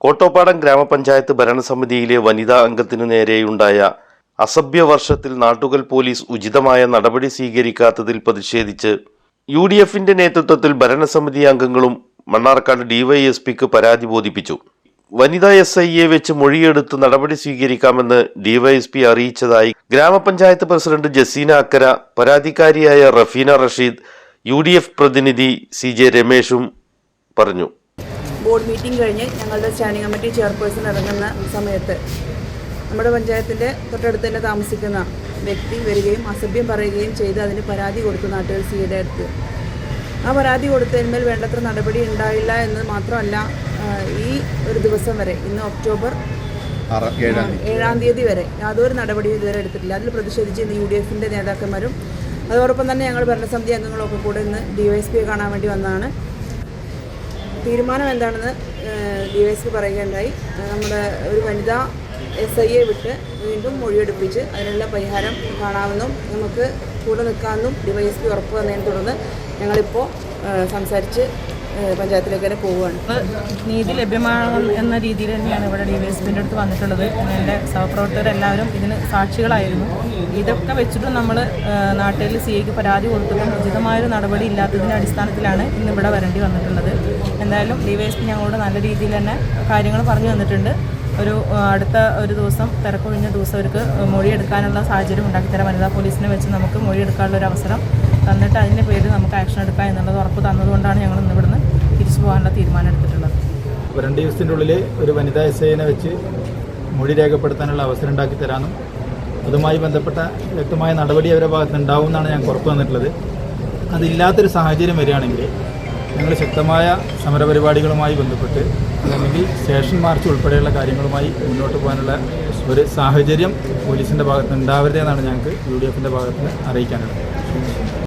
കോട്ടോപ്പാടം ഗ്രാമപഞ്ചായത്ത് ഭരണസമിതിയിലെ വനിതാ അംഗത്തിനു നേരെയുണ്ടായ അസഭ്യ വർഷത്തിൽ നാട്ടുകൽ പോലീസ് ഉചിതമായ നടപടി സ്വീകരിക്കാത്തതിൽ പ്രതിഷേധിച്ച് യു ഡി എഫിന്റെ നേതൃത്വത്തിൽ ഭരണസമിതി അംഗങ്ങളും മണ്ണാർക്കാട് ഡിവൈഎസ്പിക്ക് പരാതി ബോധിപ്പിച്ചു. വനിതാ എസ് ഐയെ വെച്ച് മൊഴിയെടുത്ത് നടപടി സ്വീകരിക്കാമെന്ന് ഡിവൈഎസ്പി അറിയിച്ചതായി ഗ്രാമപഞ്ചായത്ത് പ്രസിഡന്റ് ജസീന അക്കര പരാതിക്കാരിയായ റഫീന റഷീദ് യു പ്രതിനിധി സി രമേശും പറഞ്ഞു. ബോർഡ് മീറ്റിംഗ് കഴിഞ്ഞ് ഞങ്ങളുടെ സ്റ്റാൻഡിംഗ് കമ്മിറ്റി ചെയർപേഴ്സൺ ഇറങ്ങുന്ന സമയത്ത് നമ്മുടെ പഞ്ചായത്തിന്റെ തൊട്ടടുത്ത് തന്നെ താമസിക്കുന്ന വ്യക്തി വരികയും അസഭ്യം പറയുകയും ചെയ്ത് അതിന് പരാതി കൊടുത്തു നാട്ടുകാർ സിയുടെ അടുത്ത്. ആ പരാതി കൊടുത്തതിന്മേൽ വേണ്ടത്ര നടപടി ഉണ്ടായില്ല എന്ന് മാത്രമല്ല ഈ ഒരു ദിവസം വരെ ഇന്ന് ഒക്ടോബർ ഏഴാം തീയതി. വരെ യാതൊരു നടപടിയും ഇതുവരെ എടുത്തിട്ടില്ല. അതിൽ പ്രതിഷേധിച്ച് ഇന്ന് യു ഡി എഫിന്റെ നേതാക്കന്മാരും അതോടൊപ്പം തന്നെ ഞങ്ങൾ ഭരണസമിതി അംഗങ്ങളൊക്കെ കൂടെ ഇന്ന് ഡി വൈ എസ് പിയെ കാണാൻ വേണ്ടി വന്നതാണ്. തീരുമാനം എന്താണെന്ന് ഡി വൈ എസ് പറയുകയുണ്ടായി നമ്മുടെ ഒരു വനിത എസ് ഐയെ വിട്ട് വീണ്ടും മൊഴിയെടുപ്പിച്ച് അതിനുള്ള പരിഹാരം കാണാമെന്നും നമുക്ക് കൂടെ നിൽക്കാമെന്നും ഡി വൈ എസ് പി ഉറപ്പ് തന്നതിനെ തുടർന്ന് ഞങ്ങളിപ്പോൾ സംസാരിച്ച് പഞ്ചായത്തിലേക്ക് തന്നെ പോവുകയാണ്. നീതി ലഭ്യമാകണം എന്ന രീതിയിൽ തന്നെയാണ് ഇവിടെ ഡി വൈ എസ് പിന്റെ അടുത്ത് വന്നിട്ടുള്ളത്. എന്റെ സഹപ്രവർത്തകരെല്ലാവരും ഇതിന് സാക്ഷികളായിരുന്നു. ഇതൊക്കെ വെച്ചിട്ടും നമ്മൾ നാട്ടിൽ സി ഐക്ക് പരാതി കൊടുത്തിട്ടും ഉചിതമായൊരു നടപടി ഇല്ലാത്തതിന്റെ അടിസ്ഥാനത്തിലാണ് ഇന്ന് ഇവിടെ വരേണ്ടി വന്നിട്ടുള്ളത്. എന്തായാലും ഡി വൈ എസ് പി ഞങ്ങളോട് നല്ല രീതിയിൽ തന്നെ കാര്യങ്ങൾ പറഞ്ഞു തന്നിട്ടുണ്ട്. ഒരു അടുത്ത ഒരു ദിവസം തിരക്കൊഴിഞ്ഞ ദിവസം അവർക്ക് മൊഴിയെടുക്കാനുള്ള സാഹചര്യം ഉണ്ടാക്കിത്തരാം. വനിതാ പോലീസിനെ വെച്ച് നമുക്ക് മൊഴിയെടുക്കാനുള്ള ഒരു അവസരം തന്നിട്ട് അതിന്റെ പേരിൽ നമുക്ക് ആക്ഷൻ എടുക്കാം എന്നുള്ളത് ഉറപ്പ് തന്നതുകൊണ്ടാണ് ഞങ്ങൾ ഇന്ന് ഇവിടുന്ന് തിരിച്ചു പോകാനുള്ള തീരുമാനം എടുത്തിട്ടുള്ളത്. രണ്ട് ദിവസത്തിന്റെ ഉള്ളിൽ ഒരു വനിതാ എസ് ഐനെ വെച്ച് മൊഴി രേഖപ്പെടുത്താനുള്ള അവസരം ഉണ്ടാക്കി തരാമെന്നും അതുമായി ബന്ധപ്പെട്ട വ്യക്തമായ നടപടി അവരുടെ ഭാഗത്ത് ഉണ്ടാവും എന്നാണ് ഞാൻ ഉറപ്പ് തന്നിട്ടുള്ളത്. അതില്ലാത്തൊരു സാഹചര്യം വരികയാണെങ്കിൽ ഞങ്ങൾ ശക്തമായ സമരപരിപാടികളുമായി ബന്ധപ്പെട്ട് അല്ലെങ്കിൽ സ്റ്റേഷൻ മാർച്ച് ഉൾപ്പെടെയുള്ള കാര്യങ്ങളുമായി മുന്നോട്ട് പോകാനുള്ള ഒരു സാഹചര്യം പോലീസിന്റെ ഭാഗത്ത് ഉണ്ടാവരുതെന്നാണ് ഞങ്ങൾക്ക് യു ഡി എഫിന്റെ ഭാഗത്ത് അറിയിക്കാനുള്ളത്.